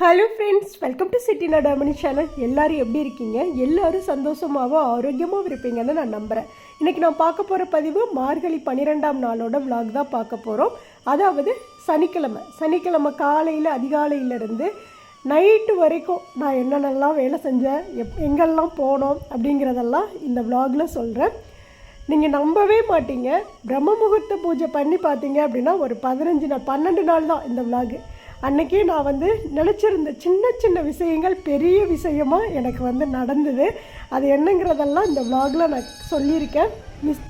Hello friends welcome to Chitti Natamani channel எல்லோரும் எப்படி இருக்கீங்க? எல்லோரும் சந்தோஷமாகவும் ஆரோக்கியமாகவும் இருப்பீங்கன்னு நான் நம்புகிறேன் இன்றைக்கி நான் பார்க்க போகிற பதிவு மார்கழி பன்னிரெண்டாம் நாளோட விலாக் தான் பார்க்க போகிறோம் அதாவது சனிக்கிழமை. சனிக்கிழமை காலையில் அதிகாலையிலேருந்து நைட்டு வரைக்கும் நான் என்னென்னலாம் வேலை செஞ்சேன் எப் எங்கெல்லாம் போனோம் அப்படிங்கிறதெல்லாம் இந்த விலாகில் சொல்கிறேன் நீங்கள் நம்பவே மாட்டீங்க. பிரம்ம முகூர்த்த பூஜை பண்ணி பார்த்தீங்க அப்படின்னா ஒரு பதினஞ்சு நாள் பன்னெண்டு நாள் தான் இந்த விலாகு அன்னைக்கே நான் வந்து நினச்சிருந்த சின்ன சின்ன விஷயங்கள் பெரிய விஷயமாக எனக்கு வந்து நடந்தது. அது என்னங்கிறதெல்லாம் இந்த vlogல நான் சொல்லியிருக்கேன். மிஸ்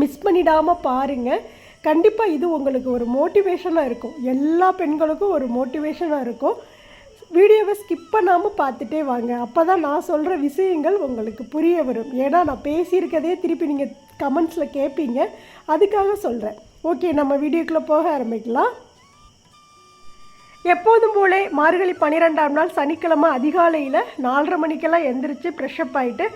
மிஸ் பண்ணிடாமல் பாருங்கள் கண்டிப்பாக இது உங்களுக்கு ஒரு மோட்டிவேஷனாக இருக்கும். எல்லா பெண்களுக்கும் ஒரு மோட்டிவேஷனாக இருக்கும். வீடியோவை ஸ்கிப் பண்ணாமல் பார்த்துட்டே வாங்க. அப்போ தான் நான் சொல்கிற விஷயங்கள் உங்களுக்கு புரிய வரும். ஏன்னா நான் பேசியிருக்கதே திருப்பி நீங்கள் கமெண்ட்ஸில் கேட்பீங்க அதுக்காக சொல்கிறேன் ஓகே நம்ம வீடியோக்குள்ளே போக ஆரம்பிக்கலாம். எப்போதும் போலே மார்கழி பன்னிரெண்டாம் நாள் சனிக்கிழமை அதிகாலையில் நாலரை மணிக்கெல்லாம் எந்திரிச்சு ஃப்ரெஷ்அப் ஆகிட்டு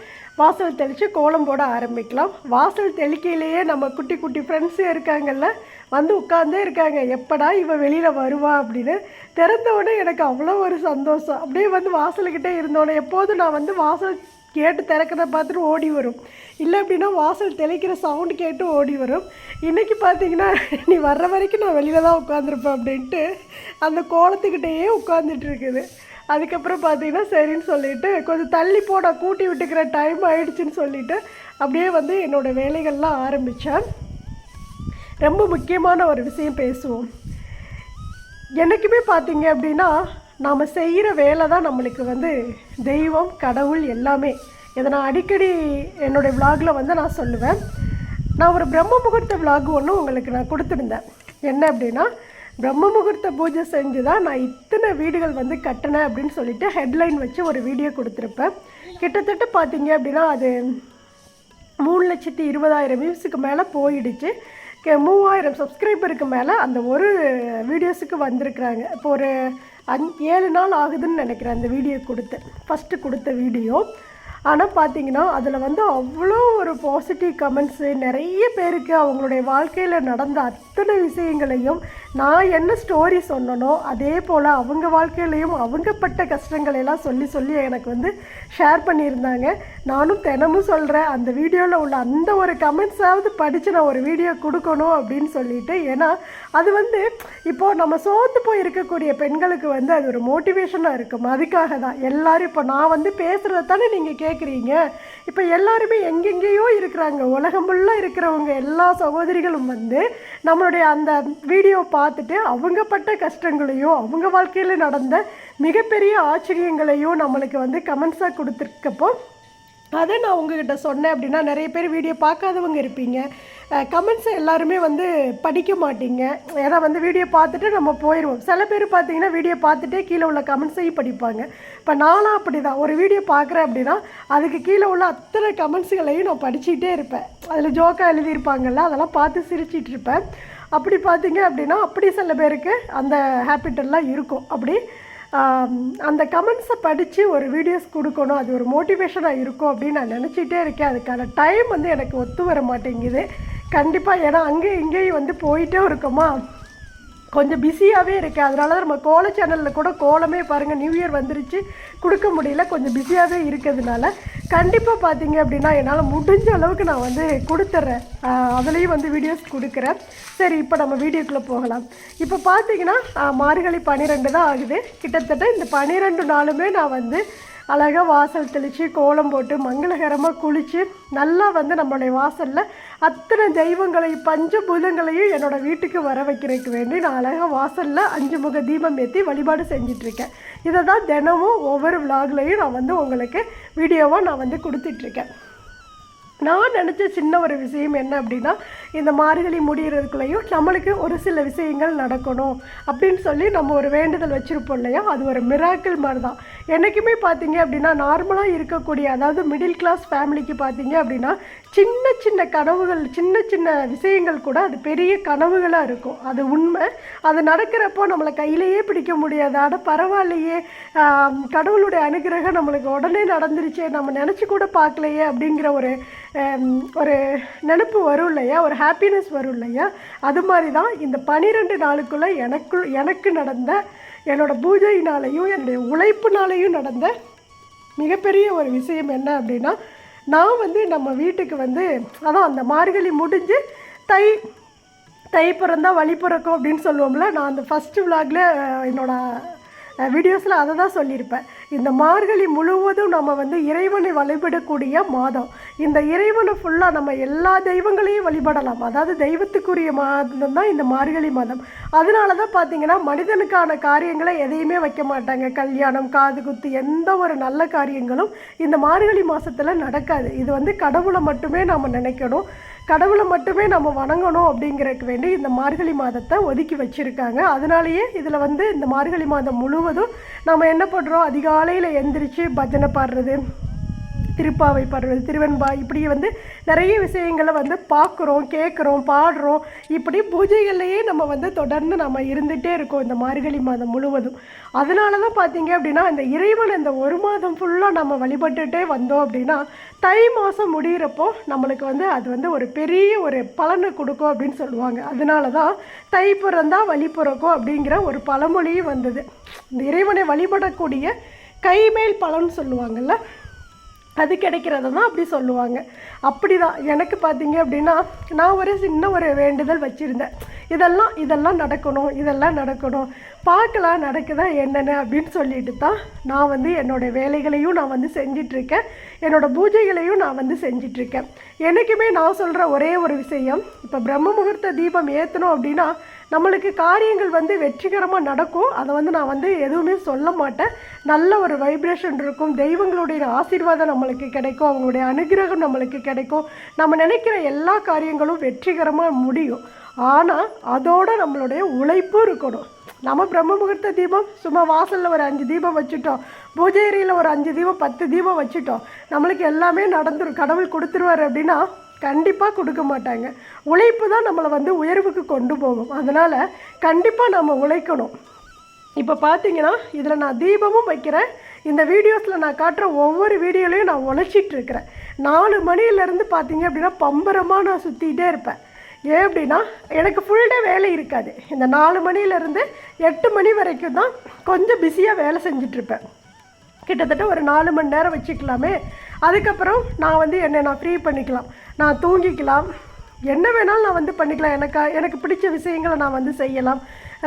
வாசல் தெளித்து கோலம் போட ஆரம்பிக்கலாம். வாசல் தெளிக்கையிலேயே நம்ம குட்டி குட்டி ஃப்ரெண்ட்ஸு இருக்காங்கல்ல வந்து உட்காந்தே இருக்காங்க. எப்படா இவ வெளியில் வருவா அப்படின்னு. திறந்தவுடனே எனக்கு அவ்வளோ ஒரு சந்தோஷம். அப்படியே வந்து வாசல்கிட்டே இருந்தோடனே எப்போதும் நான் வந்து வாசல் கேட்டு திறக்கிறத பார்த்துட்டு ஓடி வரும். இல்லை அப்படின்னா வாசல் தெளிக்கிற சவுண்டு கேட்டு ஓடி வரும். இன்றைக்கி பார்த்தீங்கன்னா நீ வர்ற வரைக்கும் நான் வெளியில் தான் உட்காந்துருப்பேன் அப்படின்ட்டு அந்த கோலத்துக்கிட்டேயே உட்காந்துட்டு இருக்குது. அதுக்கப்புறம் பார்த்தீங்கன்னா சரின்னு சொல்லிட்டு கொஞ்சம் தள்ளி போட கூட்டி விட்டுக்கிற டைம் ஆயிடுச்சுன்னு சொல்லிவிட்டு அப்படியே வந்து என்னோடய வேலைகள்லாம் ஆரம்பித்தேன் ரொம்ப முக்கியமான ஒரு விஷயம் பேசுவோம். என்றைக்குமே பார்த்தீங்க அப்படின்னா நாம் செய்கிற வேலை தான் நம்மளுக்கு வந்து தெய்வம் கடவுள் எல்லாமே. இதை நான் அடிக்கடி என்னுடைய விலாகில் வந்து நான் சொல்லுவேன். நான் ஒரு பிரம்ம முகூர்த்த விலாக் ஒன்று உங்களுக்கு நான் கொடுத்துருந்தேன். என்ன அப்படின்னா பிரம்ம முகூர்த்த பூஜை செஞ்சு தான் நான் இத்தனை வீடுகள் வந்து கட்டினேன் அப்படின்னு சொல்லிட்டு ஹெட்லைன் வச்சு ஒரு வீடியோ கொடுத்துருப்பேன். கிட்டத்தட்ட பார்த்தீங்க அப்படின்னா அது மூணு லட்சத்தி இருபதாயிரம் வியூஸுக்கு மேலே போயிடுச்சு. மூவாயிரம் சப்ஸ்கிரைபருக்கு மேலே அந்த ஒரு வீடியோஸுக்கு வந்திருக்கிறாங்க. இப்போ ஒரு அந் ஏழு நாள் ஆகுதுன்னு நினைக்கிறேன் அந்த வீடியோ கொடுத்து ஃபஸ்ட்டு கொடுத்த வீடியோ ஆனால் பார்த்தீங்கன்னா அதில் வந்து அவ்வளோ ஒரு பாசிட்டிவ் கமெண்ட்ஸு நிறைய பேருக்கு அவங்களுடைய வாழ்க்கையில் நடந்த அத்தனை விஷயங்களையும் நான் என்ன ஸ்டோரி சொன்னனோ அதே போல் அவங்க வாழ்க்கையிலையும் அவங்க பட்ட கஷ்டங்களை எல்லாம் சொல்லி சொல்லி எனக்கு வந்து ஷேர் பண்ணியிருந்தாங்க. நானும் தினமும் சொல்கிறேன் அந்த வீடியோவில் உள்ள அந்த ஒரு கமெண்ட்ஸாவது படித்து நான் ஒரு வீடியோ கொடுக்கணும் அப்படின்னு சொல்லிட்டு. ஏன்னா அது வந்து இப்போது நம்ம சோர்ந்து போய் இருக்கக்கூடிய பெண்களுக்கு வந்து அது ஒரு மோட்டிவேஷனாக இருக்கும். அதுக்காக தான் எல்லாரும் இப்போ நான் வந்து பேசுகிறத தானே நீங்கள் கேட்குறீங்க இப்போ எல்லாருமே எங்கெங்கேயோ இருக்கிறாங்க. உலகம் ஃபுல்லாக இருக்கிறவங்க எல்லா சகோதரிகளும் வந்து நம்மளுடைய அந்த வீடியோ பார்த்துட்டு அவங்க பட்ட கஷ்டங்களையும் அவங்க வாழ்க்கையில் நடந்த மிகப்பெரிய ஆச்சரியங்களையும் நம்மளுக்கு வந்து கமெண்ட்ஸாக கொடுத்துருக்கப்போ அதை நான் உங்ககிட்ட சொன்னேன் அப்படின்னா நிறைய பேர் வீடியோ பார்க்காதவங்க இருப்பீங்க. கமெண்ட்ஸை எல்லாருமே வந்து படிக்க மாட்டீங்க. ஏன்னா வந்து வீடியோ பார்த்துட்டு நம்ம போயிடுவோம் சில பேர் பார்த்தீங்கன்னா வீடியோ பார்த்துட்டே கீழே உள்ள கமெண்ட்ஸையும் படிப்பாங்க. இப்போ நானும் அப்படி தான் ஒரு வீடியோ பார்க்குறேன் அப்படின்னா அதுக்கு கீழே உள்ள அத்தனை கமெண்ட்ஸுகளையும் நான் படிச்சுக்கிட்டே இருப்பேன். அதில் ஜோக்காக எழுதியிருப்பாங்கல்ல அதெல்லாம் பார்த்து சிரிச்சிட்டு இருப்பேன். அப்படி பார்த்தீங்க அப்படின்னா அப்படி சில பேருக்கு அந்த ஹேபிட்டெல்லாம் இருக்கும். அப்படி அந்த கமெண்ட்ஸை படித்து ஒரு வீடியோஸ் கொடுக்கணும் அது ஒரு மோட்டிவேஷனாக இருக்கும் அப்படின்னு நான் நினச்சிட்டே இருக்கேன். அதுக்கான டைம் வந்து எனக்கு ஒத்து வர மாட்டேங்குது. கண்டிப்பாக ஏன்னா அங்கேயும் இங்கேயும் வந்து போயிட்டே இருக்கோமா? கொஞ்சம் பிஸியாகவே இருக்குது அதனால தான் நம்ம கோல சேனலில் கூட கோலமே பாருங்கள் நியூ இயர் வந்துருச்சு. கொடுக்க முடியல. கொஞ்சம் பிஸியாகவே இருக்கிறதுனால கண்டிப்பாக பார்த்தீங்க அப்படின்னா என்னால் முடிஞ்ச அளவுக்கு நான் வந்து கொடுத்துட்றேன் அதுலேயும் வந்து வீடியோஸ் கொடுக்குறேன். சரி இப்போ நம்ம வீடியோக்குள்ளே போகலாம். இப்போ பார்த்தீங்கன்னா மார்கழி பன்னிரெண்டு தான் ஆகுது. கிட்டத்தட்ட இந்த பன்னிரெண்டு நாளுமே நான் வந்து அழகாக வாசல் தெளித்து கோலம் போட்டு மங்களகரமாக குளித்து நல்லா வந்து நம்மளுடைய வாசலில் அத்தனை தெய்வங்களையும் பஞ்சபூதங்களையும் என்னோடய வீட்டுக்கு வர வைக்கிறதுக்கு வேண்டி நான் அழகாக வாசலில் அஞ்சு முக தீபம் ஏற்றி வழிபாடு செஞ்சிட்ருக்கேன். இதை தான் தினமும் ஒவ்வொரு விலாக்லையும் நான் வந்து உங்களுக்கு வீடியோவாக நான் வந்து கொடுத்துட்ருக்கேன். நான் நினச்ச சின்ன ஒரு விஷயம் என்ன அப்படின்னா இந்த மார்கழி முடிகிறதுக்குள்ளேயும் நம்மளுக்கு ஒரு சில விஷயங்கள் நடக்கணும் அப்படின்னு சொல்லி நம்ம ஒரு வேண்டுதல் வச்சுருப்போம் இல்லையா? அது ஒரு மிராக்கிள் மாதிரி தான் என்றைக்குமே பார்த்தீங்க அப்படின்னா நார்மலாக இருக்கக்கூடிய அதாவது மிடில் கிளாஸ் ஃபேமிலிக்கு பார்த்தீங்க அப்படின்னா சின்ன சின்ன கனவுகள் சின்ன சின்ன விஷயங்கள் கூட அது பெரிய கனவுகளாக இருக்கும். அது உண்மை. அது நடக்கிறப்போ நம்மளை கையிலேயே பிடிக்க முடியாது. அட பரவாயில்லையே. கடவுளுடைய அனுகிரகம் நம்மளுக்கு உடனே நடந்துருச்சே. நம்ம நினச்சி கூட பார்க்கலையே அப்படிங்கிற ஒரு ஒரு நினப்பு வரும் இல்லையா? ஒரு ஹாப்பினஸ் வரும் இல்லையா? அது மாதிரி தான் இந்த பனிரெண்டு நாளுக்குள்ளே எனக்கு எனக்கு நடந்த என்னோடய பூஜையினாலையும் என்னுடைய உழைப்புனாலையும் நடந்த மிகப்பெரிய ஒரு விஷயம் என்ன அப்படின்னா நான் வந்து நம்ம வீட்டுக்கு வந்து அதான் அந்த மார்கழி முடிஞ்சு தை தை பிறந்தா வழி பிறக்கும் அப்படின்னு சொல்லுவோம்ல நான் அந்த ஃபஸ்ட்டு விலாகில் என்னோடய வீடியோஸில் அதை தான் சொல்லியிருப்பேன். இந்த மார்கழி முழுவதும் நம்ம வந்து இறைவனை வழிபடக்கூடிய மாதம். இந்த இறைவனை ஃபுல்லாக நம்ம எல்லா தெய்வங்களையும் வழிபடலாம். அதாவது தெய்வத்துக்குரிய மாதம் தான் இந்த மார்கழி மாதம். அதனால தான் பார்த்தீங்கன்னா மனிதனுக்கான காரியங்களை எதையுமே வைக்க மாட்டாங்க. கல்யாணம் காது குத்து எந்த ஒரு நல்ல காரியங்களும் இந்த மார்கழி மாதத்தில் நடக்காது. இது வந்து கடவுளை மட்டுமே நம்ம நினைக்கணும். கடவுளை மட்டுமே நம்ம வணங்கணும் அப்படிங்கிறதுக்கு வேண்டி இந்த மார்கழி மாதத்தை ஒதுக்கி வச்சுருக்காங்க. அதனாலேயே இதில் வந்து இந்த மார்கழி மாதம் முழுவதும் நம்ம என்ன பண்ணுறோம் அதிகாலையில் எந்திரிச்சு பஜனை பாடுறது திருப்பாவை பாடுறது திருவெண்பா இப்படி வந்து நிறைய விஷயங்களை வந்து பார்க்குறோம் கேட்குறோம் பாடுறோம். இப்படி பூஜைகள்லையே நம்ம வந்து தொடர்ந்து நம்ம இருந்துகிட்டே இருக்கோம் இந்த மார்கழி மாதம் முழுவதும். அதனால தான் பார்த்தீங்க அப்படின்னா இந்த இறைவன் இந்த ஒரு மாதம் ஃபுல்லாக நம்ம வழிபட்டுட்டே வந்தோம் அப்படின்னா தை மாதம் முடிகிறப்போ நம்மளுக்கு வந்து அது வந்து ஒரு பெரிய ஒரு பலனை கொடுக்கும் அப்படின்னு சொல்லுவாங்க. அதனால தான் தை பிறந்தா வழி பிறக்கும் அப்படிங்கிற ஒரு பழமொழியும் வந்தது. இந்த இறைவனை வழிபடக்கூடிய கைமேல் பலன் சொல்லுவாங்கள்ல அது கிடைக்கிறத தான் அப்படி சொல்லுவாங்க. அப்படி தான் எனக்கு பார்த்தீங்க அப்படின்னா நான் ஒரு சின்ன ஒரு வேண்டுதல் வச்சுருந்தேன். இதெல்லாம் இதெல்லாம் நடக்கணும் இதெல்லாம் நடக்கணும். பார்க்கலாம் நடக்குதா என்னென்ன அப்படின்னு சொல்லிட்டு தான் நான் வந்து என்னோடய வேலைகளையும் நான் வந்து செஞ்சிட்ருக்கேன். என்னோடய பூஜைகளையும் நான் வந்து செஞ்சிட்ருக்கேன். என்றைக்குமே நான் சொல்கிற ஒரே ஒரு விஷயம் இப்போ பிரம்ம முகூர்த்த தீபம் ஏற்றணும் அப்படின்னா நம்மளுக்கு காரியங்கள் வந்து வெற்றிகரமாக நடக்கும். அதை வந்து நான் வந்து எதுவுமே சொல்ல மாட்டேன். நல்ல ஒரு வைப்ரேஷன் இருக்கும். தெய்வங்களுடைய ஆசீர்வாதம் நம்மளுக்கு கிடைக்கும். அவங்களுடைய அனுகிரகம் நம்மளுக்கு கிடைக்கும். நம்ம நினைக்கிற எல்லா காரியங்களும் வெற்றிகரமாக முடியும். ஆனால் அதோட நம்மளுடைய உழைப்பும் இருக்கணும். நம்ம பிரம்ம முகூர்த்த தீபம் சும்மா வாசலில் ஒரு அஞ்சு தீபம் வச்சுட்டோம். பூஜை அறையில் ஒரு அஞ்சு தீபம் பத்து தீபம் வச்சுட்டோம். நம்மளுக்கு எல்லாமே நடந்துரும். கடவுள் கொடுத்துருவார் அப்படின்னா கண்டிப்பாக கொடுக்க மாட்டாங்க. உழைப்பு தான் நம்மளை வந்து உயர்வுக்கு கொண்டு போகும். அதனால் கண்டிப்பாக நம்ம உழைக்கணும். இப்போ பார்த்தீங்கன்னா இதில் நான் தீபமும் வைக்கிறேன். இந்த வீடியோஸில் நான் காட்டுற ஒவ்வொரு வீடியோலையும் நான் உழைச்சிட்ருக்கிறேன் நாலு மணிலேருந்து பார்த்தீங்க அப்படின்னா பம்பரமாக நான் சுற்றிக்கிட்டே இருப்பேன். ஏன் அப்படின்னா எனக்கு ஃபுல் டே வேலை இருக்காது. இந்த நாலு மணிலேருந்து எட்டு மணி வரைக்கும் தான் கொஞ்சம் பிஸியாக வேலை செஞ்சிட்ருப்பேன் கிட்டத்தட்ட ஒரு நாலு மணி நேரம் வச்சுக்கலாமே. அதுக்கப்புறம் நான் வந்து என்னை நான் ஃப்ரீ பண்ணிக்கலாம். நான் தூங்கிக்கலாம். என்ன வேணாலும் நான் வந்து பண்ணிக்கலாம். எனக்கு எனக்கு பிடிச்ச விஷயங்களை நான் வந்து செய்யலாம்.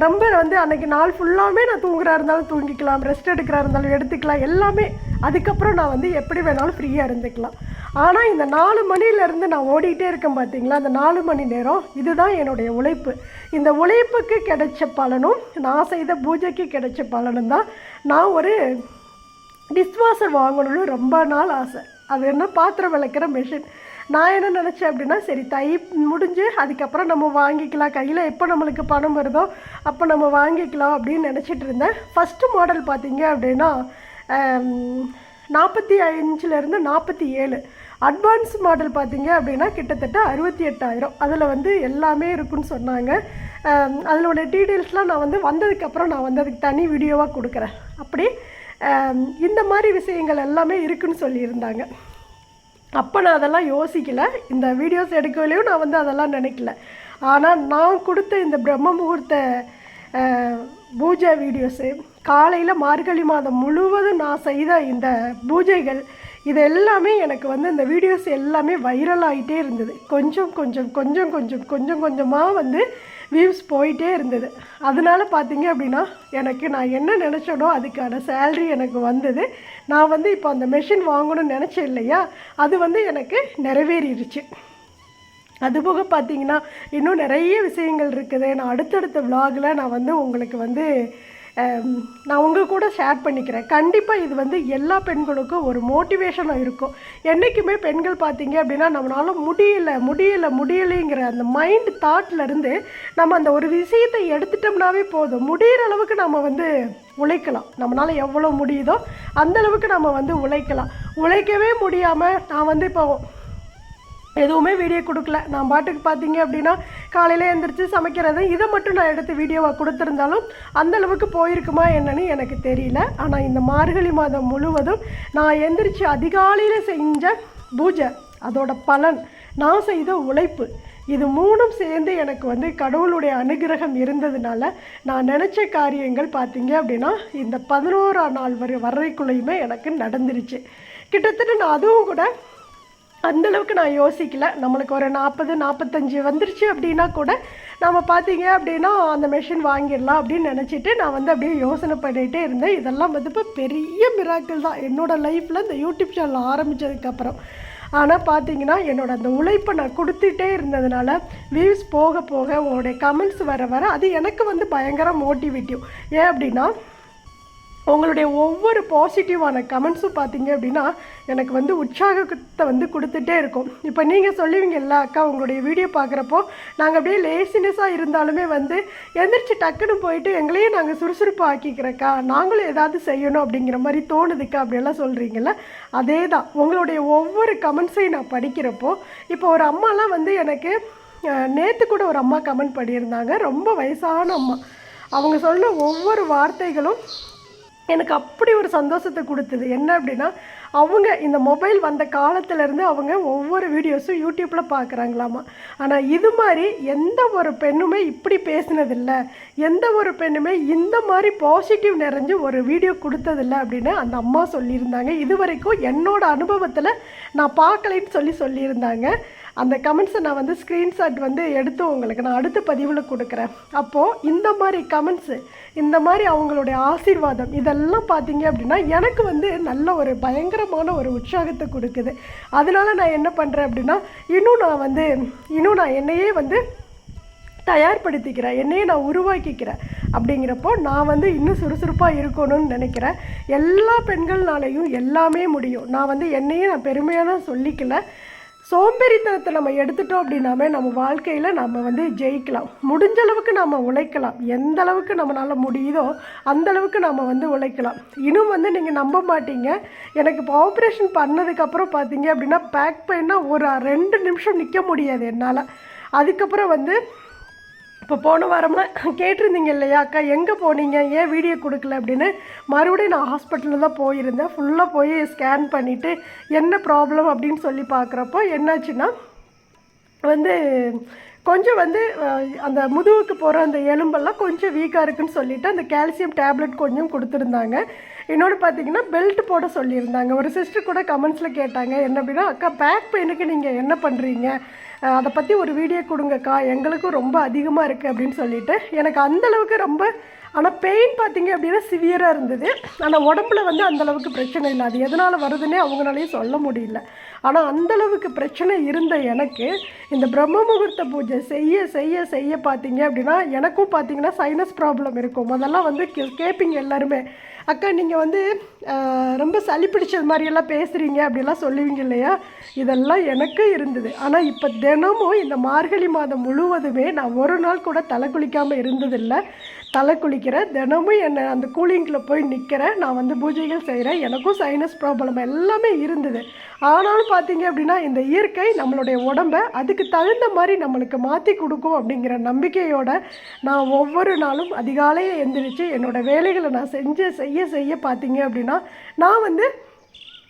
ரொம்ப வந்து அன்றைக்கி நாள் ஃபுல்லாமே நான் தூங்குறா இருந்தாலும் தூங்கிக்கலாம். ரெஸ்ட் எடுக்கிறா இருந்தாலும் எடுத்துக்கலாம். எல்லாமே அதுக்கப்புறம் நான் வந்து எப்படி வேணாலும் ஃப்ரீயாக இருந்துக்கலாம். ஆனால் இந்த நாலு மணிலேருந்து நான் ஓடிக்கிட்டே இருக்கேன் பார்த்தீங்களா அந்த நாலு மணி நேரம் இதுதான் என்னுடைய உழைப்பு. இந்த உழைப்புக்கு கிடைச்ச பலனும் நான் செய்த பூஜைக்கு கிடைச்ச பலனும் தான் நான் ஒரு டிஷ்வாஷர் வாங்கணும்னு ரொம்ப நாள் ஆசை. அது என்ன பாத்திரம் விளக்குற மிஷின் நான் என்ன நினச்சேன் அப்படின்னா சரி தை முடிஞ்சு அதுக்கப்புறம் நம்ம வாங்கிக்கலாம். கையில் எப்போ நம்மளுக்கு பணம் வருதோ அப்போ நம்ம வாங்கிக்கலாம் அப்படின்னு நினச்சிட்டு இருந்தேன். ஃபஸ்ட்டு மாடல் பார்த்தீங்க அப்படின்னா நாற்பத்தி அஞ்சுலேருந்து நாற்பத்தி ஏழு. அட்வான்ஸ் மாடல் பார்த்தீங்க அப்படின்னா கிட்டத்தட்ட அறுபத்தி எட்டாயிரம். அதில் வந்து எல்லாமே இருக்குன்னு சொன்னாங்க. அதனோட டீட்டெயில்ஸ்லாம் நான் வந்து வந்ததுக்கப்புறம் நான் வந்து அதுக்கு தனி வீடியோவாக கொடுக்குறேன். அப்படி இந்த மாதிரி விஷயங்கள் எல்லாமே இருக்குன்னு சொல்லியிருந்தாங்க. அப்போ நான் அதெல்லாம் யோசிக்கலை. இந்த வீடியோஸ் எடுக்கலையும் நான் வந்து அதெல்லாம் நினைக்கல. ஆனால் நான் கொடுத்த இந்த பிரம்ம முகூர்த்த பூஜை வீடியோஸு காலையில் மார்கழி மாதம் முழுவதும் நான் செய்த இந்த பூஜைகள் இது எல்லாமே எனக்கு வந்து இந்த வீடியோஸ் எல்லாமே வைரல் ஆகிட்டே இருந்தது. கொஞ்சம் கொஞ்சம் கொஞ்சம் கொஞ்சம் கொஞ்சம் கொஞ்சமாக வந்து வியூஸ் போயிட்டே இருந்தது. அதனால பார்த்தீங்க அப்படின்னா எனக்கு நான் என்ன நினச்சனோ அதுக்கான சேல்ரி எனக்கு வந்தது. நான் வந்து இப்போ அந்த மெஷின் வாங்கணும்னு நினச்சேன் இல்லையா? அது வந்து எனக்கு நிறைவேறிடுச்சு. அதுபோக பார்த்தீங்கன்னா இன்னும் நிறைய விஷயங்கள் இருக்குது. நான் அடுத்தடுத்த விலாகில் நான் வந்து உங்களுக்கு வந்து நான் உங்கள் கூட ஷேர் பண்ணிக்கிறேன். கண்டிப்பாக இது வந்து எல்லா பெண்களுக்கும் ஒரு மோட்டிவேஷனாக இருக்கும். என்றைக்குமே பெண்கள் பார்த்தீங்க அப்படின்னா நம்மளால முடியலை முடியலை முடியலைங்கிற அந்த மைண்ட் தாட்லேருந்து நம்ம அந்த ஒரு விஷயத்தை எடுத்துட்டோம்னாவே போதும். முடிகிற அளவுக்கு நம்ம வந்து உழைக்கலாம். நம்மளால் எவ்வளோ முடியுதோ அந்தளவுக்கு நம்ம வந்து உழைக்கலாம். உழைக்கவே முடியாமல் நான் வந்து இப்போ எதுவுமே வீடியோ கொடுக்கல. நான் பாட்டுக்கு பார்த்தீங்க அப்படின்னா காலையில் எழுந்திரிச்சு சமைக்கிறது இதை மட்டும் நான் எடுத்து வீடியோவாக கொடுத்துருந்தாலும் அந்தளவுக்கு போயிருக்குமா என்னன்னு எனக்கு தெரியல. ஆனால் இந்த மார்கழி மாதம் முழுவதும் நான் எந்திரிச்சு அதிகாலையில் செஞ்ச பூஜை அதோட பலன் நான் செய்த உழைப்பு இது மூணும் சேர்ந்து எனக்கு வந்து கடவுளுடைய அனுகிரகம் இருந்ததுனால நான் நினச்ச காரியங்கள் பார்த்தீங்க அப்படின்னா இந்த பதினோராம் நாள் வரை வர்றைக்குள்ளேயுமே எனக்கு நடந்துருச்சு. கிட்டத்தட்ட நான் அதுவும் கூட அந்த அளவுக்கு நான் யோசிக்கல. நம்மளுக்கு ஒரு நாற்பது நாற்பத்தஞ்சு வந்துருச்சு அப்படின்னா கூட நம்ம பார்த்தீங்க அப்படின்னா அந்த மெஷின் வாங்கிடலாம் அப்படின்னு நினச்சிட்டு நான் வந்து அப்படியே யோசனை பண்ணிகிட்டே இருந்தேன். இதெல்லாம் வந்து இப்போ பெரிய மிராக்கிள் தான். என்னோடய லைஃப்பில் இந்த யூடியூப் சேனல் ஆரம்பித்ததுக்கப்புறம் ஆனால் பார்த்தீங்கன்னா என்னோட அந்த உழைப்பை நான் கொடுத்துட்டே இருந்ததுனால வியூஸ் போக போக உங்களுடைய கமெண்ட்ஸ் வர வர அது எனக்கு வந்து பயங்கர மோட்டிவேட்டிவ் ஏன் அப்படின்னா உங்களுடைய ஒவ்வொரு பாசிட்டிவான கமெண்ட்ஸும் பார்த்தீங்க அப்படின்னா எனக்கு வந்து உற்சாகத்தை வந்து கொடுத்துட்டே இருக்கும். இப்போ நீங்கள் சொல்லுவீங்கல்ல அக்கா உங்களுடைய வீடியோ பார்க்குறப்போ நாங்கள் அப்படியே லேசினஸாக இருந்தாலுமே வந்து எந்திரிச்சு டக்குன்னு போயிட்டு எங்களையும் நாங்கள் சுறுசுறுப்பு ஆக்கிக்கிறக்கா நாங்களும் ஏதாவது செய்யணும் அப்படிங்கிற மாதிரி தோணுதுக்கா அப்படியெல்லாம் சொல்கிறீங்கள அதே தான் உங்களுடைய ஒவ்வொரு கமெண்ட்ஸையும் நான் படிக்கிறப்போ இப்போ ஒரு அம்மாலாம் வந்து எனக்கு நேற்று கூட ஒரு அம்மா கமெண்ட் பண்ணியிருந்தாங்க. ரொம்ப வயசான அம்மா. அவங்க சொல்ல ஒவ்வொரு வார்த்தைகளும் எனக்கு அப்படி ஒரு சந்தோஷத்தை கொடுத்தது. என்ன அப்படின்னா அவங்க இந்த மொபைல் வந்த காலத்துலேருந்து அவங்க ஒவ்வொரு வீடியோஸும் யூடியூப்பில் பார்க்குறாங்களாமா. ஆனால் இது மாதிரி எந்த ஒரு பெண்ணுமே இப்படி பேசினதில்லை. எந்த ஒரு பெண்ணுமே இந்த மாதிரி பாசிட்டிவ் நிறைஞ்சு ஒரு வீடியோ கொடுத்ததில்ல அப்படின்னு அந்த அம்மா சொல்லியிருந்தாங்க. இது வரைக்கும் என்னோடய அனுபவத்தில் நான் பார்க்கலைன்னு சொல்லி சொல்லியிருந்தாங்க. அந்த கமெண்ட்ஸை நான் வந்து ஸ்க்ரீன்ஷாட் வந்து எடுத்து உங்களுக்கு நான் அடுத்த பதிவில் கொடுக்குறேன். அப்போது இந்த மாதிரி கமெண்ட்ஸு இந்த மாதிரி அவங்களுடைய ஆசீர்வாதம் இதெல்லாம் பார்த்தீங்க அப்படின்னா எனக்கு வந்து நல்ல ஒரு பயங்கரமான ஒரு உற்சாகத்தை கொடுக்குது. அதனால நான் என்ன பண்ணுறேன் அப்படின்னா இன்னும் நான் வந்து இன்னும் நான் என்னையே வந்து தயார்படுத்திக்கிறேன். என்னையே நான் உருவாக்கிக்கிறேன். அப்படிங்கிறப்போ நான் வந்து இன்னும் சுறுசுறுப்பாக இருக்கணும்னு நினைக்கிறேன். எல்லா பெண்கள்னாலையும் எல்லாமே முடியும். நான் வந்து என்னையே நான் பெருமையாக சொல்லிக்கல. சோம்பேறித்தனத்தை நம்ம எடுத்துட்டோம் அப்படின்னாமே நம்ம வாழ்க்கையில் நம்ம வந்து ஜெயிக்கலாம். முடிஞ்ச அளவுக்கு நம்ம உழைக்கலாம். எந்த அளவுக்கு நம்மளால் முடியுதோ அந்த அளவுக்கு நம்ம வந்து உழைக்கலாம். இன்னும் வந்து நீங்கள் நம்ப மாட்டீங்க. எனக்கு இப்போ ஆப்ரேஷன் பண்ணதுக்கப்புறம் பார்த்தீங்க அப்படின்னா பேக் பெயின்னா ஒரு ரெண்டு நிமிஷம் நிற்க முடியாது என்னால். அதுக்கப்புறம் வந்து இப்போ போன வாரம்லாம் கேட்டிருந்தீங்க இல்லையா அக்கா எங்கே போனீங்க? ஏன் வீடியோ கொடுக்கல? அப்படின்னு. மறுபடியும் நான் ஹாஸ்பிட்டலில் தான் போயிருந்தேன். ஃபுல்லாக போய் ஸ்கேன் பண்ணிவிட்டு என்ன ப்ராப்ளம் அப்படின்னு சொல்லி பார்க்குறப்போ என்னாச்சுன்னா வந்து கொஞ்சம் வந்து அந்த முதுகுக்கு போகிற அந்த எலும்பெல்லாம் கொஞ்சம் வீக்காக இருக்குன்னு சொல்லிவிட்டு அந்த கால்சியம் டேப்லெட் கொஞ்சம் கொடுத்துருந்தாங்க. இன்னொன்று பார்த்தீங்கன்னா பெல்ட் போட சொல்லியிருந்தாங்க. ஒரு சிஸ்டர் கூட கமெண்ட்ஸில் கேட்டாங்க என்ன அப்படின்னா அக்கா பேக் பெயினுக்கு நீங்கள் என்ன பண்ணுறீங்க அதை பற்றி ஒரு வீடியோ கொடுங்கக்கா. எங்களுக்கும் ரொம்ப அதிகமாக இருக்குது அப்படின்னு சொல்லிட்டு. எனக்கு அந்த அளவுக்கு ரொம்ப ஆனால் பெயின் பார்த்தீங்க அப்படின்னா சிவியராக இருந்தது. ஆனால் உடம்புல வந்து அந்தளவுக்கு பிரச்சனை இல்லை. அது எதனால் வருதுன்னே அவங்களாலையும் சொல்ல முடியல. ஆனால் அந்த அளவுக்கு பிரச்சனை இருந்த எனக்கு இந்த பிரம்ம முகூர்த்த பூஜை செய்ய செய்ய செய்ய பார்த்தீங்க அப்படின்னா எனக்கும் பார்த்தீங்கன்னா சைனஸ் ப்ராப்ளம் இருக்கும். முதல்ல வந்து கே- கேட்பீங்க எல்லாருமே. அக்கா நீங்கள் வந்து ரொம்ப சளி பிடிச்சது மாதிரியெல்லாம் பேசுகிறீங்க அப்படிலாம் சொல்லுவீங்க இல்லையா? இதெல்லாம் எனக்கு இருந்தது. ஆனால் இப்போ தினமும் இந்த மார்கழி மாதம் முழுவதுமே நான் ஒரு நாள் கூட தலை குளிக்காமல் இருந்ததில்லை. தலை குளிக்கிறேன் தினமும் என்னை அந்த கூலிங்கில் போய் நிற்கிறேன் நான் வந்து பூஜைகள் செய்கிறேன் எனக்கும் சைனஸ் ப்ராப்ளம் எல்லாமே இருந்தது. ஆனாலும் பார்த்தீங்க அப்படின்னா இந்த இயற்கை நம்மளுடைய உடம்பை அதுக்கு தகுந்த மாதிரி நம்மளுக்கு மாற்றி கொடுக்கும் அப்படிங்கிற நம்பிக்கையோட நான் ஒவ்வொரு நாளும் அதிகாலையில் எந்திரிச்சு என்னோடய வேலைகளை நான் செஞ்சு செய்ய செய்ய பார்த்தீங்க அப்படின்னா நான் வந்து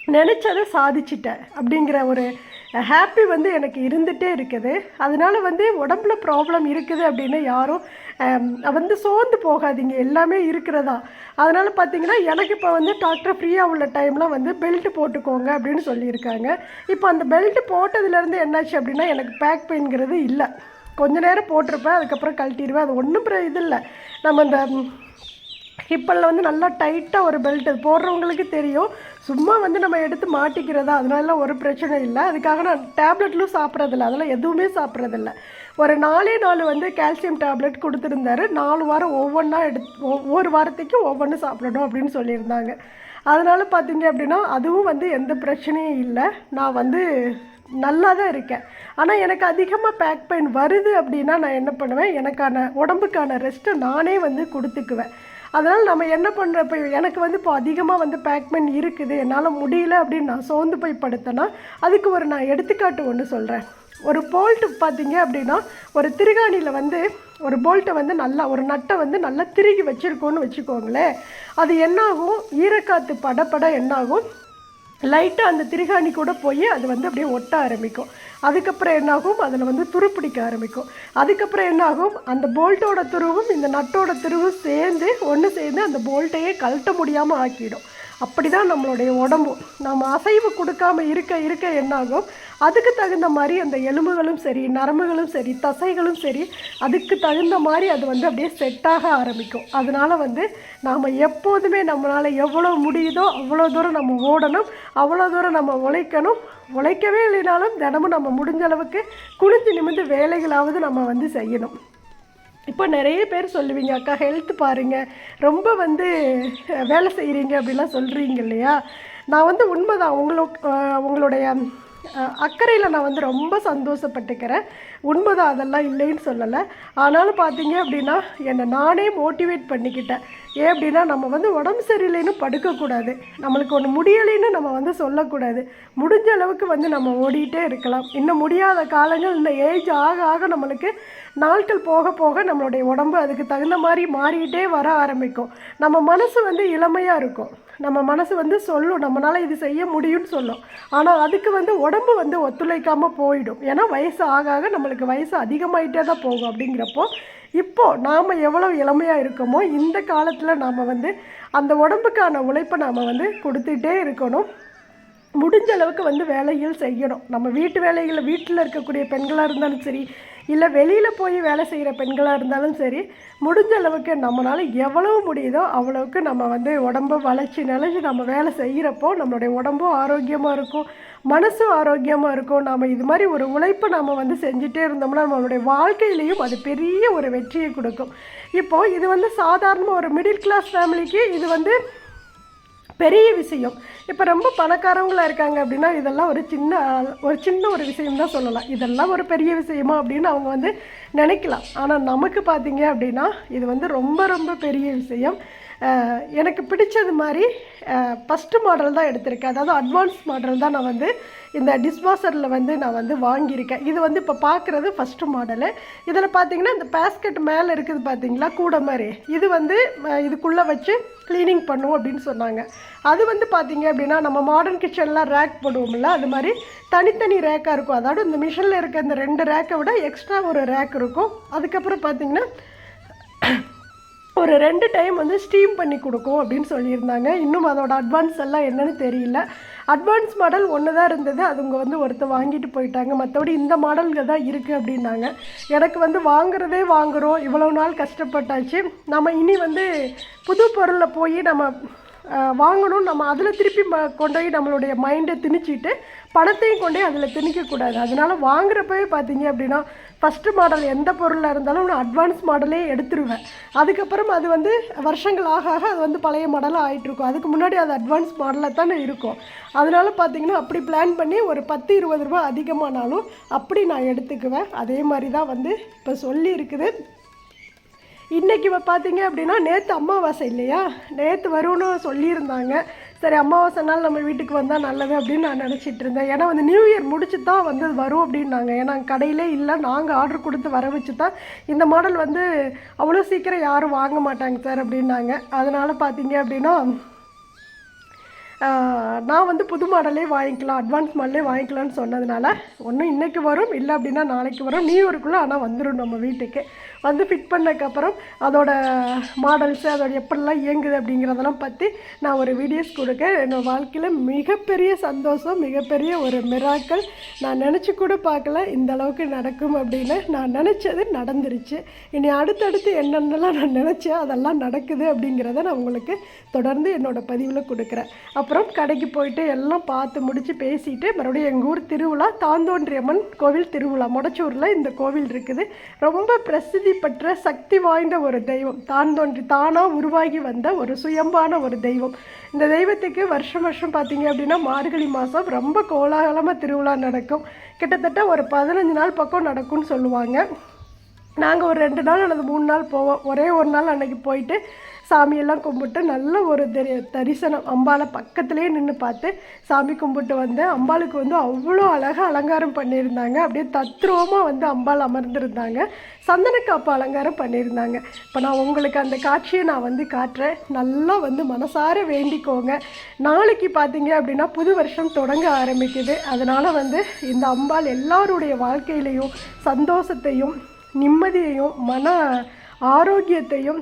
நினச்சதை சாதிச்சிட்டேன் அப்படிங்கிற ஒரு ஹாப்பி வந்து எனக்கு இருந்துகிட்டே இருக்குது. அதனால் வந்து உடம்புல ப்ராப்ளம் இருக்குது அப்படின்னு யாரும் வந்து சோர்ந்து போகாதீங்க. எல்லாமே இருக்கிறதா. அதனால் பார்த்தீங்கன்னா எனக்கு இப்போ வந்து டாக்டர் ஃப்ரீயாக உள்ள டைம்லாம் வந்து பெல்ட் போட்டுக்கோங்க அப்படின்னு சொல்லியிருக்காங்க. இப்போ அந்த பெல்ட் போட்டதுலேருந்து என்னாச்சு அப்படின்னா எனக்கு பேக் பெயின்ங்கிறது இல்லை. கொஞ்ச நேரம் போட்டிருப்பேன் அதுக்கப்புறம் கழட்டிடுவேன் அது ஒன்றும் இது இல்லை. நம்ம இந்த ஹிப்பலில் வந்து நல்லா டைட்டாக ஒரு பெல்ட் போடுறவங்களுக்கு தெரியும். சும்மா வந்து நம்ம எடுத்து மாட்டிக்கிறதா அதனால ஒரு பிரச்சனை இல்லை. அதுக்காக நான் டேப்லெட்லும் சாப்பிட்றதில்ல. அதெல்லாம் எதுவுமே சாப்பிட்றதில்ல. ஒரு நாலே நாலு வந்து கால்சியம் டேப்லெட் கொடுத்துருந்தாரு. நாலு வாரம் ஒவ்வொன்றா எடுத்து ஒவ்வொரு வாரத்துக்கும் ஒவ்வொன்று சாப்பிடணும் அப்படின்னு சொல்லியிருந்தாங்க. அதனால் பார்த்தீங்க அப்படின்னா அதுவும் வந்து எந்த பிரச்சனையும் இல்லை. நான் வந்து நல்லா தான் இருக்கேன். ஆனால் எனக்கு அதிகமாக பேக் பெயின் வருது அப்படின்னா நான் என்ன பண்ணுவேன்? எனக்கான உடம்புக்கான ரெஸ்ட்டை நானே வந்து கொடுத்துக்குவேன். அதனால் நம்ம என்ன பண்ணுறப்ப எனக்கு வந்து இப்போ அதிகமாக வந்து பேக் பெயின் இருக்குது. என்னால் முடியல அப்படின்னு நான் சோர்ந்து போய் படுத்தேன்னா அதுக்கு ஒரு நான் எடுத்துக்காட்டு ஒன்று சொல்கிறேன் ஒரு போல்ட்டு பார்த்தீங்க அப்படின்னா ஒரு திருகாணியில் வந்து ஒரு போல்ட்டை வந்து நல்லா ஒரு நட்டை வந்து நல்லா திருகி வச்சுருக்கோன்னு வச்சுக்கோங்களேன். அது என்னாகும்? ஈரக்காற்று படப்பட என்னாகும்? லைட்டாக அந்த திருகாணி கூட போய் அது வந்து அப்படியே ஒட்ட ஆரம்பிக்கும். அதுக்கப்புறம் என்னாகும்? அதில் வந்து துருப்பிடிக்க ஆரம்பிக்கும். அதுக்கப்புறம் என்னாகும்? அந்த போல்ட்டோட துருவும் இந்த நட்டோட துருவும் சேர்ந்து ஒன்று சேர்ந்து அந்த போல்ட்டையே கழட்ட முடியாமல் ஆக்கிடும். அப்படி தான் நம்மளுடைய உடம்பும் நம்ம அசைவு கொடுக்காம இருக்க இருக்க என்னாகும்? அதுக்கு தகுந்த மாதிரி அந்த எலும்புகளும் சரி நரம்புகளும் சரி தசைகளும் சரி அதுக்கு தகுந்த மாதிரி அது வந்து அப்படியே செட்டாக ஆரம்பிக்கும். அதனால் வந்து நாம் எப்போதுமே நம்மளால் எவ்வளோ முடியுதோ அவ்வளோ தூரம் நம்ம ஓடணும் அவ்வளோ தூரம் நம்ம உழைக்கணும். உழைக்கவே இல்லைனாலும் தினமும் நம்ம முடிஞ்ச அளவுக்கு குளிஞ்சு நிமிந்து வேலைகளாவது நம்ம வந்து செய்யணும். இப்போ நிறைய பேர் சொல்லுவீங்க அக்கா ஹெல்த் பாருங்கள் ரொம்ப வந்து வேலை செய்கிறீங்க அப்படிலாம் சொல்கிறீங்க இல்லையா? நான் வந்து உண்மைதான். உங்களுக்கு உங்களுடைய அக்கறையில் நான் வந்து ரொம்ப சந்தோஷப்பட்டுக்கிறேன். உண்மைதான் அதெல்லாம் இல்லைன்னு சொல்லலை. ஆனாலும் பார்த்தீங்க அப்படின்னா என்னை நானே மோட்டிவேட் பண்ணிக்கிட்டேன். ஏன் அப்படின்னா நம்ம வந்து உடம்பு சரியில்லைன்னு படுக்கக்கூடாது. நம்மளுக்கு ஒன்று முடியலைன்னு நம்ம வந்து சொல்லக்கூடாது. முடிஞ்ச அளவுக்கு வந்து நம்ம ஓடிட்டே இருக்கலாம். இன்னும் முடியாத காலங்கள் இந்த ஏஜ் ஆக ஆக நம்மளுக்கு நாட்கள் போக போக நம்மளுடைய உடம்பு அதுக்கு தகுந்த மாதிரி மாறிக்கிட்டே வர ஆரம்பிக்கும். நம்ம மனசு வந்து இளமையாக இருக்கும். நம்ம மனசு வந்து சொல்லும் நம்மளால் இது செய்ய முடியும்னு சொல்லும். ஆனால் அதுக்கு வந்து உடம்பு வந்து ஒத்துழைக்காமல் போயிடும். ஏன்னா வயசு ஆக ஆக நம்மளுக்கு வயசு அதிகமாகிட்டே தான் போகும் அப்படிங்கிறப்போ இப்போது நாம் எவ்வளோ இளமையாக இருக்கோமோ இந்த காலத்தில் நாம் வந்து அந்த உடம்புக்கான உழைப்பை நாம் வந்து கொடுத்துட்டே இருக்கணும். முடிஞ்ச அளவுக்கு வந்து வேலைகள் செய்யணும். நம்ம வீட்டு வேலைகளை வீட்டில் இருக்கக்கூடிய பெண்களாக இருந்தாலும் சரி இல்லை வெளியில் போய் வேலை செய்கிற பெண்களாக இருந்தாலும் சரி முடிஞ்ச அளவுக்கு நம்மளால் எவ்வளவு முடியுதோ அவ்வளவுக்கு நம்ம வந்து உடம்பு வளைச்சி நிலைச்சி நம்ம வேலை செய்கிறப்போ நம்மளுடைய உடம்பும் ஆரோக்கியமாக இருக்கும் மனசும் ஆரோக்கியமாக இருக்கும். நாம் இது மாதிரி ஒரு உழைப்பு நாம் வந்து செஞ்சுட்டே இருந்தோம்னா நம்மளுடைய வாழ்க்கையிலையும் அது பெரிய ஒரு வெற்றியை கொடுக்கும். இப்போது இது வந்து சாதாரண ஒரு மிடில் கிளாஸ் ஃபேமிலிக்கு இது வந்து பெரிய விஷயம். இப்போ ரொம்ப பணக்காரவங்களாக இருக்காங்க அப்படின்னா இதெல்லாம் ஒரு சின்ன ஒரு சின்ன ஒரு விஷயம் தான் சொல்லலாம். இதெல்லாம் ஒரு பெரிய விஷயமா அப்படின்னு அவங்க வந்து நினைக்கலாம். ஆனால் நமக்கு பார்த்தீங்க அப்படின்னா இது வந்து ரொம்ப ரொம்ப பெரிய விஷயம். எனக்கு பிடிச்சது மாதிரி ஃபஸ்ட்டு மாடல் தான் எடுத்திருக்கேன். அதாவது அட்வான்ஸ் மாடல் தான் நான் வந்து இந்த டிஸ்வாஷரில் வந்து நான் வந்து வாங்கியிருக்கேன். இது வந்து இப்போ பார்க்குறது ஃபஸ்ட்டு மாடலு இதில் பார்த்தீங்கன்னா இந்த பேஸ்கெட் மேலே இருக்குது பார்த்தீங்களா கூட மாதிரி. இது வந்து இதுக்குள்ளே வச்சு க்ளீனிங் பண்ணுவோம் அப்படின்னு சொன்னாங்க. அது வந்து பார்த்தீங்க அப்படின்னா நம்ம மாடர்ன் கிச்சன்லாம் ரேக் போடுவோம்ல அது மாதிரி தனித்தனி ரேக்காக இருக்கும். அதாவது இந்த மிஷினில் இருக்க இந்த ரெண்டு ரேக்கை விட எக்ஸ்ட்ரா ஒரு ரேக் இருக்கும். அதுக்கப்புறம் பார்த்தீங்கன்னா ஒரு ரெண்டு டைம் வந்து ஸ்டீம் பண்ணி கொடுக்கும் அப்படின்னு சொல்லியிருந்தாங்க. இன்னும் அதோட அட்வான்ஸ் எல்லாம் என்னன்னு தெரியல. அட்வான்ஸ் மாடல் ஒன்று தான் இருந்தது அதுங்க வந்து ஒருத்தர் வாங்கிட்டு போயிட்டாங்க. மற்றபடி இந்த மாடல்கள் தான் இருக்குது அப்படின்னாங்க. எனக்கு வந்து வாங்குறதே வாங்குகிறோம் இவ்வளோ நாள் கஷ்டப்பட்டாச்சு. நம்ம இனி வந்து புது பொருளில் போய் நம்ம வாங்கணும் நம்ம அதில் திருப்பி ம கொண்டு போய் நம்மளுடைய மைண்டை திணிச்சிட்டு பணத்தையும் கொண்டே அதில் திணிக்கக்கூடாது. அதனால் வாங்குறப்பவே பார்த்தீங்க அப்படின்னா ஃபஸ்ட்டு மாடல் எந்த பொருளாக இருந்தாலும் நான் அட்வான்ஸ் மாடலே எடுத்துருவேன். அதுக்கப்புறம் அது வந்து வருஷங்கள் ஆக ஆக அது வந்து பழைய மாடலாக ஆகிட்டுருக்கும் அதுக்கு முன்னாடி அது அட்வான்ஸ் மாடலாக தானே இருக்கும். அதனால் பார்த்தீங்கன்னா அப்படி பிளான் பண்ணி ஒரு பத்து இருபது ரூபா அதிகமானாலும் அப்படி நான் எடுத்துக்குவேன். அதே மாதிரி தான் வந்து இப்போ சொல்லி இருக்குது இன்றைக்கி பார்த்தீங்க அப்படின்னா நேற்று அமாவாசை இல்லையா? நேற்று வரும்னு சொல்லியிருந்தாங்க. சரி அமாவாசை நாள் நம்ம வீட்டுக்கு வந்தால் நல்லது அப்படின்னு நான் நினச்சிட்டு இருந்தேன். ஏன்னா வந்து நியூ இயர் முடிச்சு தான் வந்து வரும் அப்படின்னாங்க. ஏன்னா கடையிலே இல்லை நாங்கள் ஆர்டர் கொடுத்து வர வச்சு தான் இந்த மாடல் வந்து அவ்வளோ சீக்கிரம் யாரும் வாங்க மாட்டாங்க சார் அப்படின்னாங்க. அதனால் பார்த்தீங்க அப்படின்னா நான் வந்து புது மாடலே வாங்கிக்கலாம் அட்வான்ஸ் மாடலே வாங்கிக்கலாம்னு சொன்னதுனால ஒன்றும் இன்னைக்கு வரும் இல்லை அப்படின்னா நாளைக்கு வரும். நியூ இயருக்குள்ளே ஆனால் வந்துடும் நம்ம வீட்டுக்கு. வந்து ஃபிட் பண்ணக்கப்புறம் அதோட மாடல்ஸு அதோட எப்படிலாம் இயங்குது அப்படிங்கிறதெல்லாம் பற்றி நான் ஒரு வீடியோஸ் கொடுக்க என்னோட வாழ்க்கையில் மிகப்பெரிய சந்தோஷம் மிகப்பெரிய ஒரு மிராக்கள் நான் நினச்சி கூட பார்க்கல. இந்த அளவுக்கு நடக்கும் அப்படின்னு நான் நினச்சது நடந்துருச்சு. இனி அடுத்தடுத்து என்னென்னலாம் நான் நினச்சேன் அதெல்லாம் நடக்குது அப்படிங்கிறத நான் உங்களுக்கு தொடர்ந்து என்னோட பதிவில் கொடுக்குறேன். அப்போ அப்புறம் கடைக்கு போயிட்டு எல்லாம் பார்த்து முடித்து பேசிட்டு மறுபடியும் எங்கள் ஊர் திருவிழா தாந்தோன்றியம்மன் கோவில் திருவிழா. மொடச்சூரில் இந்த கோவில் இருக்குது. ரொம்ப பிரசித்தி பெற்ற சக்தி வாய்ந்த ஒரு தெய்வம். தாந்தோன்றி தானாக உருவாகி வந்த ஒரு சுயம்பான ஒரு தெய்வம். இந்த தெய்வத்துக்கு வருஷம் வருஷம் பார்த்தீங்க அப்படின்னா மார்கழி மாதம் ரொம்ப கோலாகலமாக திருவிழா நடக்கும். கிட்டத்தட்ட ஒரு பதினஞ்சு நாள் பக்கம் நடக்கும்னு சொல்லுவாங்க. நாங்கள் ஒரு ரெண்டு நாள் அல்லது மூணு நாள் போவோம். ஒரே ஒரு நாள் அன்னைக்கு போயிட்டு சாமியெல்லாம் கும்பிட்டு நல்ல ஒரு தரி தரிசனம். அம்பாளை பக்கத்துலேயே நின்று பார்த்து சாமி கும்பிட்டு வந்தேன். அம்பாளுக்கு வந்து அவ்வளோ அழகாக அலங்காரம் பண்ணியிருந்தாங்க. அப்படியே தத்ரூபமாக வந்து அம்பாள் அமர்ந்திருந்தாங்க. சந்தனக்காப்பு அலங்காரம் பண்ணியிருந்தாங்க. இப்போ நான் உங்களுக்கு அந்த காட்சியை நான் வந்து காட்டுறேன். நல்லா வந்து மனசார வேண்டிக்கோங்க. நாளைக்கு பார்த்தீங்க அப்படின்னா புது வருஷம் தொடங்க ஆரம்பிக்குது. அதனால் வந்து இந்த அம்பாள் எல்லாருடைய வாழ்க்கையிலையும் சந்தோஷத்தையும் நிம்மதியையும் மன ஆரோக்கியத்தையும்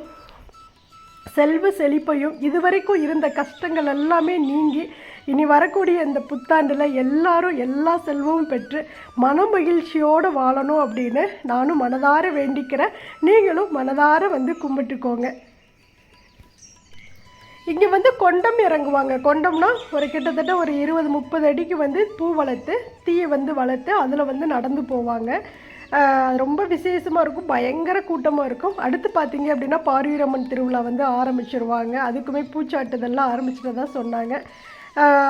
செல்வ செழிப்பையும் இதுவரைக்கும் இருந்த கஷ்டங்கள் எல்லாமே நீங்கி இனி வரக்கூடிய இந்த புத்தாண்டில் எல்லாரும் எல்லா செல்வமும் பெற்று மன மகிழ்ச்சியோடு வாழணும் அப்படின்னு நானும் மனதார வேண்டிக்கிறேன். நீங்களும் மனதார வந்து கும்பிட்டுக்கோங்க. இங்கே வந்து கொண்டம் இறங்குவாங்க. கொண்டம்னா ஒரு கிட்டத்தட்ட ஒரு இருபது முப்பது அடிக்கு வந்து பூ வளர்த்து தீயை வந்து வளர்த்து அதில் வந்து நடந்து போவாங்க. ரொம்ப விசேஷமாக இருக்கும் பயங்கர கூட்டமாக இருக்கும். அடுத்து பார்த்தீங்க அப்படின்னா பாரியூரம்மன் திருவிழா வந்து ஆரம்பிச்சிருவாங்க. அதுக்குமே பூச்சாட்டுதெல்லாம் ஆரம்பிச்சிட்டதா சொன்னாங்க.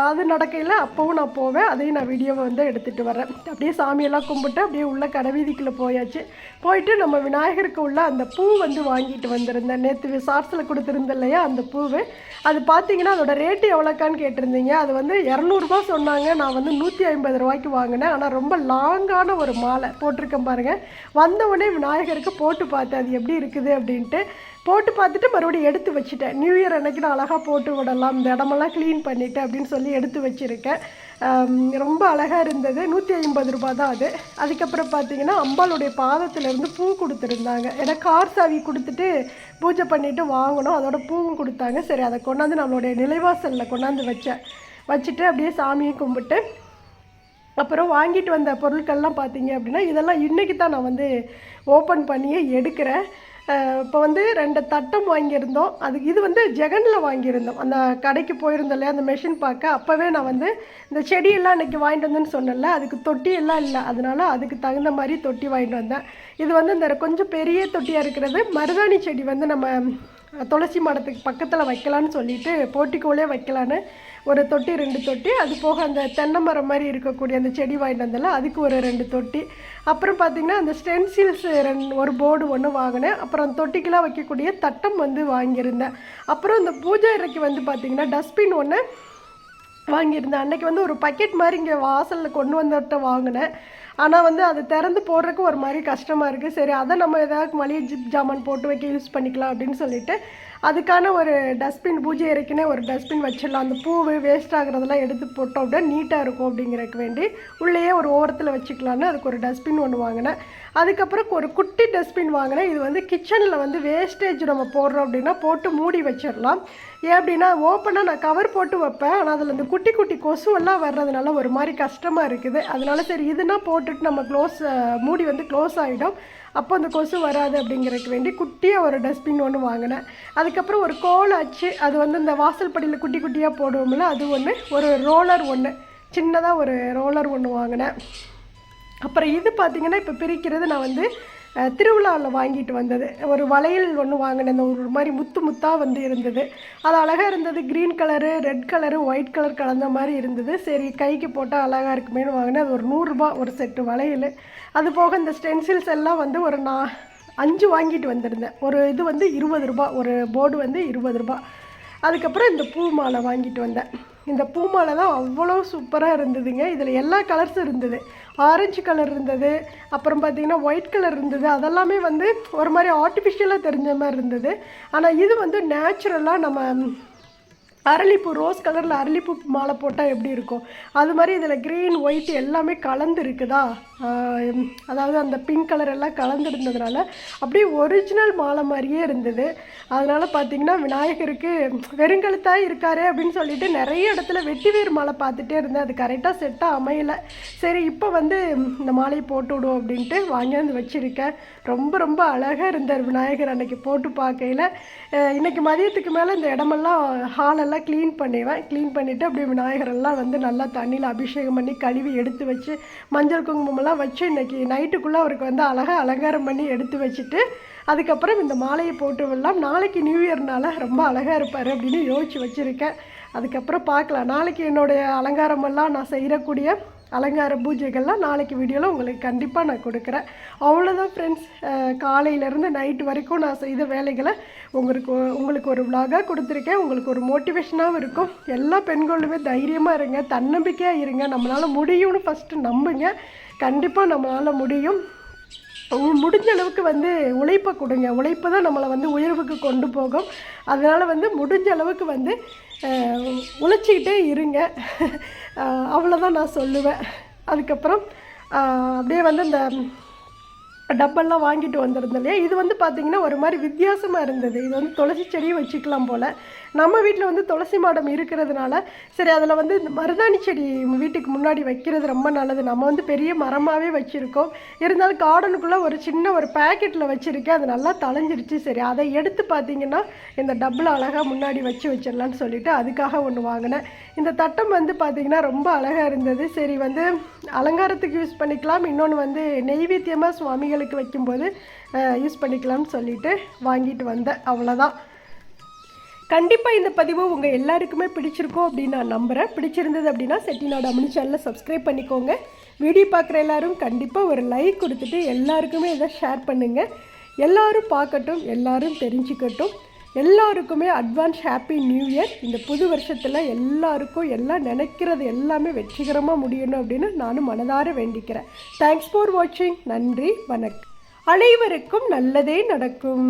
அது நடக்கையில் அப்போவும் நான் போவேன். அதையும் நான் வீடியோவை வந்து எடுத்துகிட்டு வரேன் அப்படியே சாமியெல்லாம் கும்பிட்டு அப்படியே உள்ள கடைவீதிக்குள்ளே போயாச்சு. போயிட்டு நம்ம விநாயகருக்கு உள்ள அந்த பூ வந்து வாங்கிட்டு வந்திருந்தேன். நேற்று சார்ஸில் கொடுத்துருந்த இல்லையா அந்த பூவு. அது பார்த்தீங்கன்னா அதோட ரேட்டு எவ்வளோக்கான்னு கேட்டிருந்தீங்க. அது வந்து இரநூறுபா சொன்னாங்க. நான் வந்து நூற்றி ஐம்பது ரூபாய்க்கு வாங்கினேன். ஆனால் ரொம்ப லாங்கான ஒரு மாலை போட்டிருக்கேன் பாருங்கள் வந்த உடனே விநாயகருக்கு போட்டு பார்த்தேன். அது எப்படி இருக்குது அப்படின்ட்டு. போட்டு பார்த்துட்டு மறுபடியும் எடுத்து வச்சுட்டேன். நியூ இயர் அன்னைக்கு நான் அழகாக போட்டு விடலாம் இந்த இடமெல்லாம் க்ளீன் பண்ணிவிட்டு அப்படின்னு சொல்லி எடுத்து வச்சுருக்கேன். ரொம்ப அழகாக இருந்தது. நூற்றி ஐம்பது ரூபா தான் அது. அதுக்கப்புறம் பார்த்தீங்கன்னா அம்பாளுடைய பாதத்துலேருந்து பூ கொடுத்துருந்தாங்க. ஏன்னா கார் சாவி கொடுத்துட்டு பூஜை பண்ணிவிட்டு வாங்கணும். அதோட பூவும் கொடுத்தாங்க. சரி அதை கொண்டாந்து நம்மளுடைய நிலைவாசலில் கொண்டாந்து வச்சேன் வச்சுட்டு அப்படியே சாமியை கும்பிட்டு அப்புறம் வாங்கிட்டு வந்த பொருட்கள்லாம் பார்த்தீங்க அப்படின்னா இதெல்லாம் இன்றைக்கி தான் நான் வந்து ஓப்பன் பண்ணியே எடுக்கிறேன். இப்போ வந்து ரெண்டு தட்டம் வாங்கியிருந்தோம். அது இது வந்து ஜெகனில் வாங்கியிருந்தோம். அந்த கடைக்கு போயிருந்தோம் இல்லையா? அந்த மெஷின் பார்க்க. அப்போவே நான் வந்து இந்த செடியெல்லாம் இன்றைக்கி வாங்கிட்டு வந்தேன்னு சொன்னேன்ல. அதுக்கு தொட்டியெல்லாம் இல்லை. அதனால் அதுக்கு தகுந்த மாதிரி தொட்டி வாங்கிட்டு வந்தேன். இது வந்து இந்த கொஞ்சம் பெரிய தொட்டியாக இருக்கிறது. மருதாணி செடி வந்து நம்ம துளசி மடத்துக்கு பக்கத்தில் வைக்கலான்னு சொல்லிட்டு போட்டிக்கோலே வைக்கலான்னு ஒரு தொட்டி ரெண்டு தொட்டி அது போக அந்த தென்னை மரம் மாதிரி இருக்கக்கூடிய அந்த செடி வாங்கிட்டு வந்தால அதுக்கு ஒரு ரெண்டு தொட்டி. அப்புறம் பார்த்திங்கன்னா அந்த ஸ்டென்சில்ஸ் ரெண்டு ஒரு போர்டு ஒன்று வாங்கினேன். அப்புறம் அந்த வைக்கக்கூடிய தட்டம் வந்து வாங்கியிருந்தேன். அப்புறம் இந்த பூஜை அறைக்கு வந்து பார்த்திங்கன்னா டஸ்ட்பின் ஒன்று வாங்கியிருந்தேன். அன்றைக்கி வந்து ஒரு பக்கெட் மாதிரி இங்கே வாசலில் கொண்டு வந்தவர்கிட்ட வாங்கினேன். ஆனால் வந்து அது திறந்து போடுறதுக்கு ஒரு மாதிரி கஷ்டமாக இருக்குது சரி அதை நம்ம ஏதாவது மளிகை ஜிப் ஜாமான் போட்டு வைக்க யூஸ் பண்ணிக்கலாம் அப்படின்னு சொல்லிட்டு அதுக்கான ஒரு டஸ்ட்பின் பூஜை அறைக்குனே ஒரு டஸ்ட்பின் வச்சிடலாம். அந்த பூவு வேஸ்ட் ஆகுறதெல்லாம் எடுத்து போட்டோம் அப்படின்னா நீட்டாக இருக்கும் அப்படிங்கிறக்கு வேண்டி உள்ளேயே ஒரு ஓரத்தில் வச்சுக்கலான்னு அதுக்கு ஒரு டஸ்ட்பின் ஒன்று வாங்கினேன். அதுக்கப்புறம் ஒரு குட்டி டஸ்ட்பின் வாங்கினேன். இது வந்து கிச்சனில் வந்து வேஸ்டேஜ் நம்ம போடுறோம் அப்படின்னா போட்டு மூடி வச்சிடலாம். ஏன் அப்படின்னா ஓப்பனாக நான் கவர் போட்டு வைப்பேன். ஆனால் அதில் இந்த குட்டி குட்டி கொசுவெல்லாம் வர்றதுனால ஒரு மாதிரி கஷ்டமாக இருக்குது. அதனால சரி இதுனா போட்டுட்டு நம்ம க்ளோஸ் மூடி வந்து க்ளோஸ் ஆகிடும் அப்போ அந்த கொசு வராது அப்படிங்கிறதுக்கு வேண்டி குட்டியாக ஒரு டஸ்ட்பின் ஒன்று வாங்கினேன். அதுக்கப்புறம் ஒரு கோல் அச்சு அது வந்து இந்த வாசல் படியில் குட்டி குட்டியாக போடுவோம்ல அது ஒன்று ஒரு ரோலர் ஒன்று சின்னதாக ஒரு ரோலர் ஒன்று வாங்கினேன். அப்புறம் இது பார்த்திங்கன்னா இப்போ பிரிக்கிறது நான் வந்து திருவிழாவில் வாங்கிட்டு வந்தது. ஒரு வளையல் ஒன்று வாங்கினேன். ஒரு மாதிரி முத்து முத்தாக வந்து இருந்தது. அது அழகாக இருந்தது. Green colour red colour white colour கலந்த மாதிரி இருந்தது. சரி கைக்கு போட்டால் அழகாக இருக்குமேனு வாங்கினேன். அது ஒரு நூறுரூபா ஒரு செட்டு வளையல். அது போக இந்த ஸ்டென்சில்ஸ் எல்லாம் வந்து ஒரு நான் அஞ்சு வாங்கிட்டு வந்திருந்தேன். ஒரு இது வந்து இருபது ரூபா ஒரு போர்டு வந்து இருபது ரூபா அதுக்கப்புறம் இந்த பூ மாலை வாங்கிட்டு வந்தேன். இந்த பூ மாலை தான் அவ்வளோ சூப்பராக இருந்ததுங்க. இதில் எல்லா கலர்ஸும் இருந்தது. ஆரஞ்சு கலர் இருந்தது அப்புறம் பார்த்திங்கன்னா ஒயிட் கலர் இருந்தது. அதெல்லாமே வந்து ஒரு மாதிரி ஆர்டிஃபிஷியலாக தெரிஞ்ச மாதிரி இருந்தது. ஆனால் இது வந்து நேச்சுரலாக நம்ம அரளிப்பூ ரோஸ் கலரில் அரளிப்பூ மாலை போட்டால் எப்படி இருக்கும்? அது மாதிரி இதில் க்ரீன் ஒயிட் எல்லாமே கலந்து இருக்குதா? அதாவது அந்த பிங்க் கலர் எல்லாம் கலந்து இருந்ததுனால அப்படியே ஒரிஜினல் மாலை மாதிரியே இருந்தது. அதனால் பார்த்தீங்கன்னா விநாயகருக்கு வெறுங்கழுத்தாக இருக்காரு அப்படின்னு சொல்லிட்டு நிறைய இடத்துல வெட்டி வேறு மாலை பார்த்துட்டே இருந்தேன் அது கரெக்டாக செட்டாக அமையலை. சரி இப்போ வந்து இந்த மாலையை போட்டு விடுவோம் அப்படின்ட்டு வாங்கியாந்து வச்சுருக்கேன். ரொம்ப ரொம்ப அழகாக இருந்தார் விநாயகர் அன்றைக்கி போட்டு பார்க்கையில். இன்றைக்கி மதியத்துக்கு மேலே இந்த இடமெல்லாம் ஹாலெல்லாம் க்ளீன் பண்ணிடுவேன். க்ளீன் பண்ணிவிட்டு அப்படியே விநாயகரெல்லாம் வந்து நல்லா தண்ணியில் அபிஷேகம் பண்ணி கழுவி எடுத்து வச்சு மஞ்சள் குங்குமம்லாம் வச்சு இன்றைக்கி நைட்டுக்குள்ளே அவருக்கு வந்து அழகாக அலங்காரம் பண்ணி எடுத்து வச்சுட்டு அதுக்கப்புறம் இந்த மாலையை போட்டு விடலாம். நாளைக்கு நியூ இயர்னால ரொம்ப அழகாக இருப்பார் அப்படின்னு யோசிச்சு வச்சுருக்கேன். அதுக்கப்புறம் பார்க்கலாம். நாளைக்கு என்னுடைய அலங்காரமெல்லாம் நான் செய்யக்கூடிய அலங்கார பூஜைகள்லாம் நாளைக்கு வீடியோவில் உங்களுக்கு கண்டிப்பாக நான் கொடுக்குறேன். அவ்வளோதான் ஃப்ரெண்ட்ஸ் காலையிலேருந்து நைட்டு வரைக்கும் நான் செய்த வேலைகளை உங்களுக்கு உங்களுக்கு ஒரு விலாகாக கொடுத்துருக்கேன். உங்களுக்கு ஒரு மோட்டிவேஷனாகவும் இருக்கும். எல்லா பெண்களுமே தைரியமாக இருங்க தன்னம்பிக்கையாக இருங்க. நம்மளால் முடியும்னு ஃபஸ்ட்டு நம்புங்க. கண்டிப்பாக நம்மளால் முடியும். முடிஞ்ச அளவுக்கு வந்து உழைப்பை கொடுங்க. உழைப்பு தான் நம்மளை வந்து உயர்வுக்கு கொண்டு போகும். அதனால் வந்து முடிஞ்ச அளவுக்கு வந்து உழைச்சிக்கிட்டே இருங்க. அவ்வளோதான் நான் சொல்லுவேன். அதுக்கப்புறம் அப்படியே வந்து இந்த டப்பெல்லாம் வாங்கிட்டு வந்திருந்தோம் இல்லையா? இது வந்து பார்த்திங்கன்னா ஒரு மாதிரி வித்தியாசமாக இருந்தது. இது வந்து துளசி செடியும் வச்சுக்கலாம் போல். நம்ம வீட்டில் வந்து துளசி மாடம் இருக்கிறதுனால சரி அதில் வந்து இந்த மருதாணி செடி வீட்டுக்கு முன்னாடி வைக்கிறது ரொம்ப நல்லது. நம்ம வந்து பெரிய மரமாகவே வச்சுருக்கோம். இருந்தாலும் கார்டனுக்குள்ளே ஒரு சின்ன ஒரு பேக்கெட்டில் வச்சுருக்கேன். அது நல்லா தலைஞ்சிருச்சு சரி அதை எடுத்து பார்த்தீங்கன்னா இந்த டப்பில் அழகாக முன்னாடி வச்சு வச்சிடலான்னு சொல்லிட்டு அதுக்காக ஒன்று வாங்கினேன். இந்த தட்டம் வந்து பார்த்திங்கன்னா ரொம்ப அழகாக இருந்தது. சரி வந்து அலங்காரத்துக்கு யூஸ் பண்ணிக்கலாம். இன்னொன்று வந்து நெய்வேத்தியமாக சுவாமிகளுக்கு வைக்கும்போது யூஸ் பண்ணிக்கலாம்னு சொல்லிட்டு வாங்கிட்டு வந்தேன். அவ்வளோதான் கண்டிப்பாக இந்த பதிவு உங்கள் எல்லாருக்குமே பிடிச்சிருக்கும் அப்படின்னு நான் நம்புகிறேன் பிடிச்சிருந்தது அப்படின்னா செட்டிநாடு அம்மனி சேனலில் சப்ஸ்கிரைப் பண்ணிக்கோங்க. வீடியோ பார்க்குற எல்லாரும் கண்டிப்பாக ஒரு லைக் கொடுத்துட்டு எல்லாருக்குமே இதை ஷேர் பண்ணுங்கள் எல்லோரும் பார்க்கட்டும் எல்லோரும் தெரிஞ்சுக்கட்டும். எல்லாருக்குமே அட்வான்ஸ் ஹாப்பி நியூ இயர் இந்த புது வருஷத்தில் எல்லாருக்கும் எல்லாம் நினைக்கிறது எல்லாமே வெற்றிகரமாக முடியணும் அப்படின்னு நானும் மனதார வேண்டிக்கிறேன். தேங்க்ஸ் ஃபார் வாட்சிங் நன்றி வணக்கம். அனைவருக்கும் நல்லதே நடக்கும்.